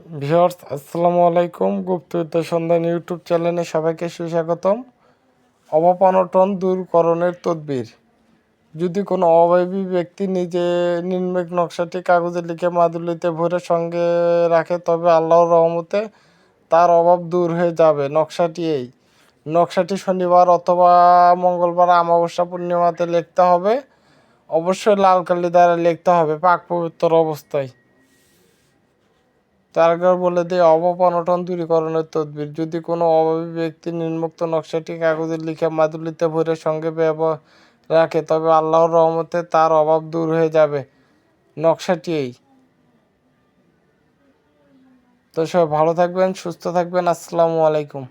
Viewers, আসসালামু আলাইকুম। গুপ্তবিদ্যা সন্ধান ইউটিউব চ্যানেলে সবাইকে সুস্বাগতম। অভাব অনটন দূরকরণের তদবির। যদি কোনো অভাবী ব্যক্তি নিজে নির্মেক নকশাটি কাগজে লিখে মাদুলিতে ভরে সঙ্গে রাখে, তবে আল্লাহর রহমতে তার অভাব দূর হয়ে যাবে। নকশাটি এই। নকশাটি শনিবার অথবা মঙ্গলবার অমাবস্যা পূর্ণিমাতে লিখতে হবে। অবশ্যই লাল কালি দ্বারা লিখতে হবে, পাক পবিত্র অবস্থায়। তারপর বলে দেয় অভাব অনটন দূরীকরণের তদবির। যদি কোনো অভাবী ব্যক্তি নির্মুক্ত নকশাটি কাগজে লিখে মাদুলিতে ভরে সঙ্গে ব্যবহার রাখে, তবে আল্লাহর রহমতে তার অভাব দূর হয়ে যাবে। নকশাটি এই। তো সবাই ভালো থাকবেন, সুস্থ থাকবেন। আসসালামু আলাইকুম।